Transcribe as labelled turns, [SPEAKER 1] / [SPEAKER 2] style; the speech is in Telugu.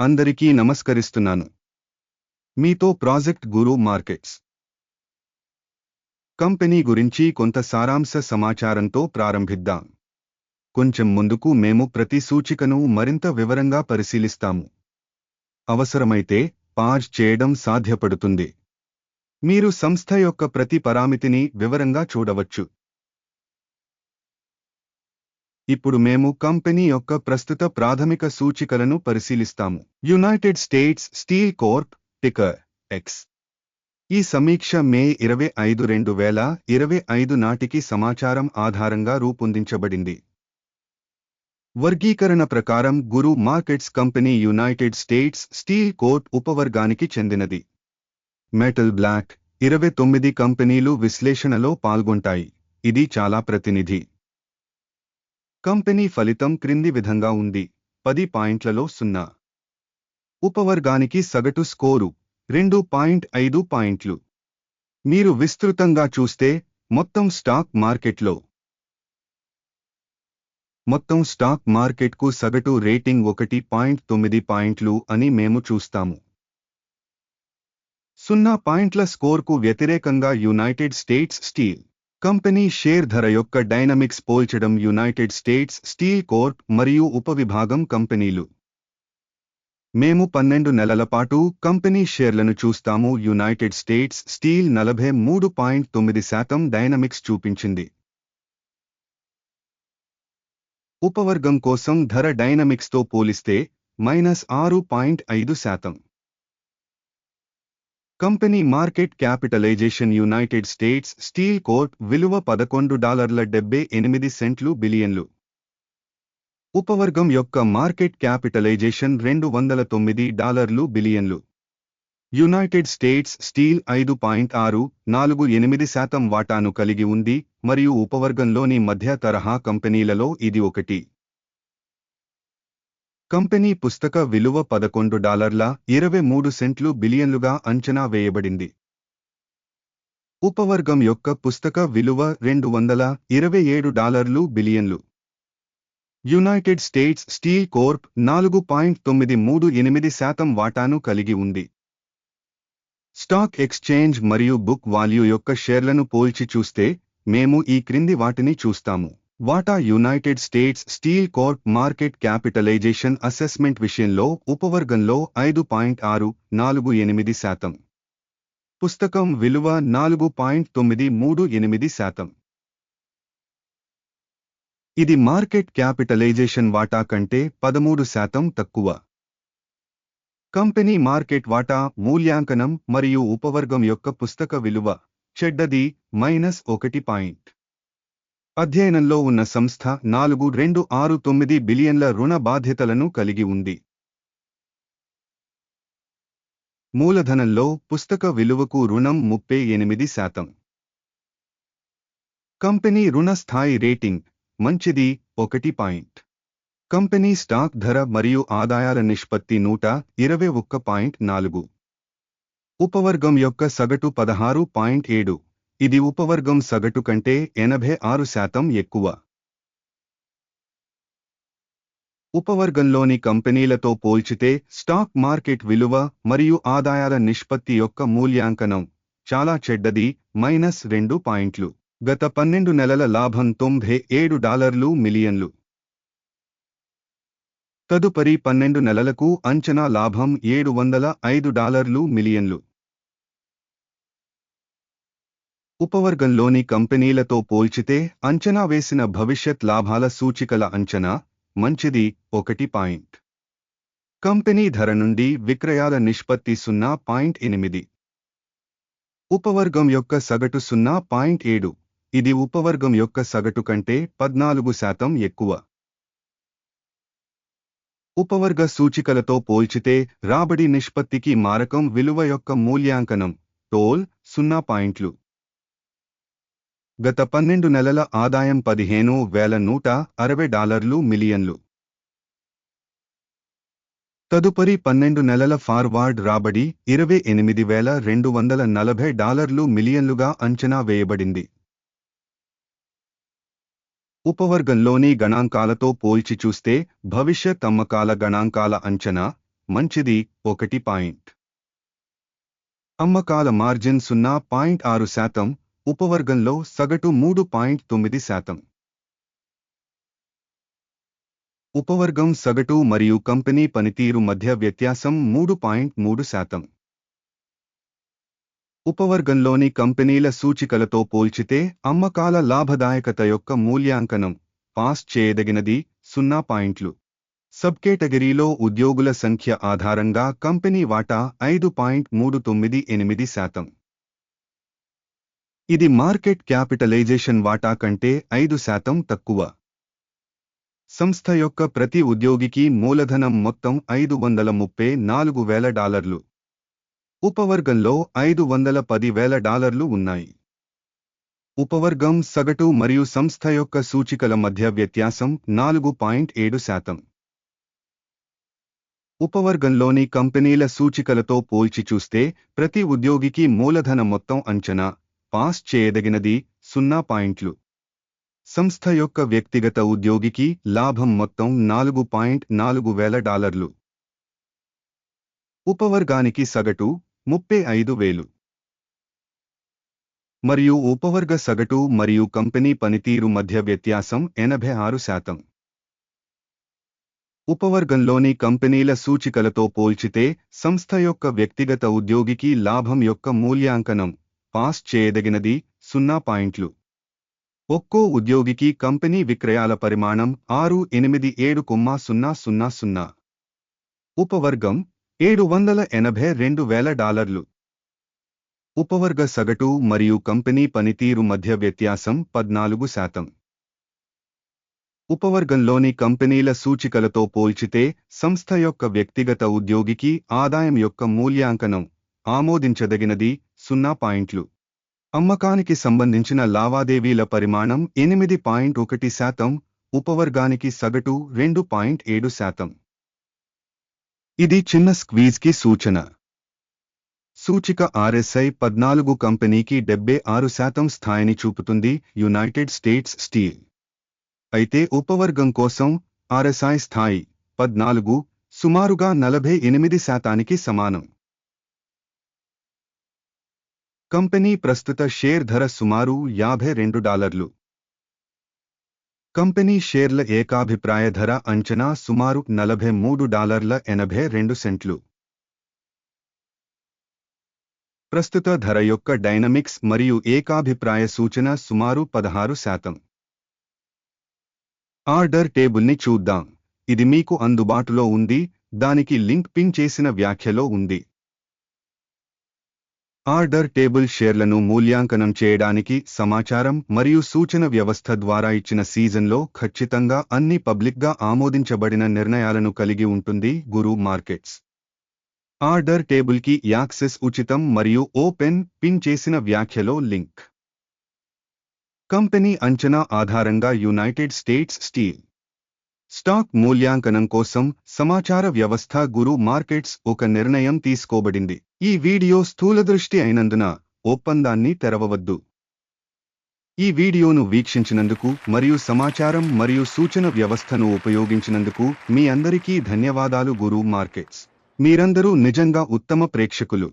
[SPEAKER 1] అందరికీ నమస్కరిస్తున్నాను. మీతో ప్రాజెక్ట్ గురు మార్కెట్స్ కంపెనీ గురించి కొంత సారాంశ సమాచారంతో ప్రారంభిద్దాం. కొంచెం ముందుకు మేము ప్రతి సూచికను మరింత వివరంగా పరిశీలిస్తాము. అవసరమైతే పాజ్ చేయడం సాధ్యపడుతుంది. మీరు సంస్థ యొక్క ప్రతి పరామితిని వివరంగా చూడవచ్చు. ఇప్పుడు మేము కంపెనీ యొక్క ప్రస్తుత ప్రాథమిక సూచికలను పరిశీలిస్తాము. United States Steel Corp ticker X ఈ సమీక్ష మే ఇరవై ఐదు రెండు వేల ఇరవై ఐదు నాటికి సమాచారం ఆధారంగా రూపొందించబడింది. వర్గీకరణ ప్రకారం Guru Markets company United States Steel Corp ఉపవర్గానికి చెందినది. మెటల్ బ్లాక్ ఇరవై తొమ్మిది కంపెనీలు విశ్లేషణలో పాల్గొంటాయి. ఇది చాలా ప్రతినిధి. కంపెనీ ఫలితం క్రింది విధంగా ఉంది. పది పాయింట్లలో సున్నా. ఉపవర్గానికి సగటు స్కోరు. రెండు పాయింట్ ఐదు పాయింట్లు. మీరు విస్తృతంగా చూస్తే మొత్తం స్టాక్ మార్కెట్లో. మొత్తం స్టాక్ మార్కెట్కు సగటు రేటింగ్ ఒకటి పాయింట్ తొమ్మిది పాయింట్లు అని మేము చూస్తాము. సున్నా పాయింట్ల స్కోర్కు వ్యతిరేకంగా United States Steel. Company share ధర యొక్క డైనమిక్స్ పోల్చడం యునైటెడ్ స్టేట్స్ స్టీల్ కోర్ప్ మరియు ఉపవిభాగం కంపెనీలు. మేము పన్నెండు నెలల పాటు కంపెనీ షేర్లను చూస్తాము. యునైటెడ్ స్టేట్స్ స్టీల్ నలభై మూడు పాయింట్ తొమ్మిది శాతం డైనమిక్స్ చూపించింది. ఉపవర్గం కోసం ధర డైనమిక్స్తో పోలిస్తే మైనస్ ఆరు పాయింట్ ఐదు శాతం. Company market capitalisation United States Steel Corp విలువ పదకొండు డాలర్ల డెబ్బై ఎనిమిది సెంట్లు బిలియన్లు. ఉపవర్గం యొక్క మార్కెట్ క్యాపిటలైజేషన్ రెండు వందల తొమ్మిది డాలర్లు బిలియన్లు. యునైటెడ్ స్టేట్స్ స్టీల్ ఐదు పాయింట్ ఆరు నాలుగు ఎనిమిది శాతం వాటాను కలిగి ఉంది మరియు ఉపవర్గంలోని మధ్య తరహా కంపెనీలలో ఇది ఒకటి. కంపెనీ పుస్తక విలువ పదకొండు డాలర్ల ఇరవై మూడు సెంట్లు బిలియన్లుగా అంచనా వేయబడింది. ఉపవర్గం యొక్క పుస్తక విలువ రెండు వందల ఇరవై ఏడు డాలర్లు బిలియన్లు. యునైటెడ్ స్టేట్స్ స్టీల్ కోర్ప్ నాలుగు పాయింట్ తొమ్మిది మూడు ఎనిమిది శాతం వాటాను కలిగి ఉంది. స్టాక్ ఎక్స్చేంజ్ మరియు బుక్ వాల్యూ యొక్క షేర్లను పోల్చి చూస్తే మేము ఈ క్రింది వాటిని చూస్తాము. వాటా United States Steel Corp market capitalisation assessment విషయంలో ఉపవర్గంలో ఐదు పాయింట్ ఆరు నాలుగు ఎనిమిది శాతం. పుస్తకం విలువ నాలుగు పాయింట్ తొమ్మిది మూడు ఎనిమిది శాతం. ఇది మార్కెట్ క్యాపిటలైజేషన్ వాటా కంటే పదమూడు శాతం తక్కువ. కంపెనీ మార్కెట్ వాటా మూల్యాంకనం మరియు ఉపవర్గం యొక్క పుస్తక విలువ చెడ్డది మైనస్ ఒకటి పాయింట్. అధ్యయనంలో ఉన్న సంస్థ నాలుగు రెండు ఆరు తొమ్మిది బిలియన్ల రుణ బాధ్యతలను కలిగి ఉంది. మూలధనంలో పుస్తక విలువకు రుణం ముప్పై ఎనిమిది శాతం. కంపెనీ రుణ స్థాయి రేటింగ్ మంచిది ఒకటి పాయింట్. కంపెనీ స్టాక్ ధర మరియు ఆదాయాల నిష్పత్తి నూట ఇరవై ఒక్క పాయింట్ నాలుగు. ఉపవర్గం యొక్క సగటు పదహారు పాయింట్ ఏడు. ఇది ఉపవర్గం సగటు కంటే ఎనభై ఆరు శాతం ఎక్కువ. ఉపవర్గంలోని కంపెనీలతో పోల్చితే స్టాక్ మార్కెట్ విలువ మరియు ఆదాయాల నిష్పత్తి యొక్క మూల్యాంకనం చాలా చెడ్డది మైనస్ రెండు పాయింట్లు. గత పన్నెండు నెలల లాభం తొంభై ఏడు డాలర్లు మిలియన్లు. తదుపరి పన్నెండు నెలలకు అంచనా లాభం ఏడు వందల ఐదు డాలర్లు మిలియన్లు. ఉపవర్గంలోని కంపెనీలతో పోల్చితే అంచనా వేసిన భవిష్యత్ లాభాల సూచికల అంచనా మంచిది ఒకటి పాయింట్. కంపెనీ ధర నుండి విక్రయాల నిష్పత్తి సున్నా పాయింట్ ఎనిమిది. ఉపవర్గం యొక్క సగటు సున్నా పాయింట్ ఏడు. ఇది ఉపవర్గం యొక్క సగటు కంటే పద్నాలుగు శాతం ఎక్కువ. ఉపవర్గ సూచికలతో పోల్చితే రాబడి నిష్పత్తికి మారకం విలువ యొక్క మూల్యాంకనం టోల్ సున్నా పాయింట్లు. గత పన్నెండు నెలల ఆదాయం పదిహేను వేల నూట అరవై డాలర్లు మిలియన్లు. తదుపరి పన్నెండు నెలల ఫార్వార్డ్ రాబడి ఇరవై ఎనిమిది వేల రెండు వందల నలభై డాలర్లు మిలియన్లుగా అంచనా వేయబడింది. ఉపవర్గంలోని గణాంకాలతో పోల్చి చూస్తే భవిష్యత్ అమ్మకాల గణాంకాల అంచనా మంచిది ఒకటి పాయింట్. అమ్మకాల మార్జిన్ సున్నా పాయింట్ ఆరు శాతం ఉపవర్గంలో సగటు మూడు పాయింట్ తొమ్మిది శాతం. ఉపవర్గం సగటు మరియు కంపెనీ పనితీరు మధ్య వ్యత్యాసం మూడు పాయింట్ మూడు శాతం. ఉపవర్గంలోని కంపెనీల సూచికలతో పోల్చితే అమ్మకాల లాభదాయకత యొక్క మూల్యాంకనం పాస్ చేయదగినది సున్నా పాయింట్లు. సబ్ కేటగిరీలో ఉద్యోగుల సంఖ్య ఆధారంగా కంపెనీ వాటా ఐదు పాయింట్ మూడు తొమ్మిది ఎనిమిది శాతం. ఇది మార్కెట్ క్యాపిటలైజేషన్ వాటా కంటే ఐదు శాతం తక్కువ. సంస్థ యొక్క ప్రతి ఉద్యోగికి మూలధనం మొత్తం ఐదు వందల ముప్పై నాలుగు వేల డాలర్లు. ఉపవర్గంలో ఐదు వందల పది వేల డాలర్లు ఉన్నాయి. ఉపవర్గం సగటు మరియు సంస్థ యొక్క సూచికల మధ్య వ్యత్యాసం నాలుగు పాయింట్ ఏడు శాతం. ఉపవర్గంలోని కంపెనీల సూచికలతో పోల్చి చూస్తే ప్రతి ఉద్యోగికి మూలధన మొత్తం అంచనా పాస్ చేయదగినది సున్నా పాయింట్లు. సంస్థ యొక్క వ్యక్తిగత ఉద్యోగికి లాభం మొత్తం నాలుగు పాయింట్ నాలుగు వేల డాలర్లు. ఉపవర్గానికి సగటు ముప్పై ఐదు వేలు. మరియు ఉపవర్గ సగటు మరియు కంపెనీ పనితీరు మధ్య వ్యత్యాసం ఎనభై ఆరు శాతం. ఉపవర్గంలోని కంపెనీల సూచికలతో పోల్చితే సంస్థ యొక్క వ్యక్తిగత ఉద్యోగికి లాభం యొక్క మూల్యాంకనం పాస్ చేయదగినది సున్నా పాయింట్లు. ఒక్కో ఉద్యోగికి కంపెనీ విక్రయాల పరిమాణం ఆరు ఎనిమిది ఏడు కొమ్మా సున్నా సున్నా సున్నా. ఉపవర్గం ఏడు వందల ఎనభై రెండు వేల డాలర్లు. ఉపవర్గ సగటు మరియు కంపెనీ పనితీరు మధ్య వ్యత్యాసం పద్నాలుగు శాతం. ఉపవర్గంలోని కంపెనీల సూచికలతో పోల్చితే సంస్థ యొక్క వ్యక్తిగత ఉద్యోగికి ఆదాయం యొక్క మూల్యాంకనం ఆమోదించదగినది సున్నా పాయింట్లు. అమ్మకానికి సంబంధించిన లావాదేవీల పరిమాణం ఎనిమిది పాయింట్ ఒకటి శాతం ఉపవర్గానికి సగటు రెండు పాయింట్ ఏడు శాతం. ఇది చిన్న స్క్వీజ్కి సూచన. సూచిక ఆర్ఎస్ఐ పద్నాలుగు కంపెనీకి డెబ్బై ఆరు శాతం స్థాయిని చూపుతుంది యునైటెడ్ స్టేట్స్ స్టీల్. అయితే ఉపవర్గం కోసం ఆర్ఎస్ఐ స్థాయి పద్నాలుగు సుమారుగా నలభై ఎనిమిది శాతానికి సమానం. కంపెనీ ప్రస్తుత షేర్ ధర సుమారు యాభై రెండు డాలర్లు. కంపెనీ షేర్ల ఏకాభిప్రాయ ధర అంచనా సుమారు నలభై మూడు డాలర్ల ఎనభై రెండు సెంట్లు. ప్రస్తుత ధర యొక్క డైనమిక్స్ మరియు ఏకాభిప్రాయ సూచన సుమారు పదహారు శాతం. ఆర్డర్ టేబుల్ని చూద్దాం. ఇది మీకు అందుబాటులో ఉంది. దానికి లింక్ పిన్ చేసిన వ్యాఖ్యలో ఉంది. ఆర్డర్ టేబుల్ షేర్లను మూల్యాంకనం చేయడానికి సమాచారం మరియు సూచన వ్యవస్థ ద్వారా ఇచ్చిన సీజన్లో ఖచ్చితంగా అన్ని పబ్లిక్గా ఆమోదించబడిన నిర్ణయాలను కలిగి ఉంటుంది గురు మార్కెట్స్. ఆర్డర్ టేబుల్కి యాక్సెస్ ఉచితం మరియు ఓపెన్ పిన్ చేసిన వ్యాఖ్యలో లింక్. కంపెనీ అంచనా ఆధారంగా యునైటెడ్ స్టేట్స్ స్టీల్. స్టాక్ మూల్యాంకనం కోసం సమాచార వ్యవస్థ గురు మార్కెట్స్ ఒక నిర్ణయం తీసుకోబడింది. ఈ వీడియో స్థూలదృష్టి అయినందున ఒప్పందాన్ని తెరవవద్దు. ఈ వీడియోను వీక్షించినందుకు మరియు సమాచారం మరియు సూచన వ్యవస్థను ఉపయోగించినందుకు మీ అందరికీ ధన్యవాదాలు గురు మార్కెట్స్. మీరందరూ నిజంగా ఉత్తమ ప్రేక్షకులు.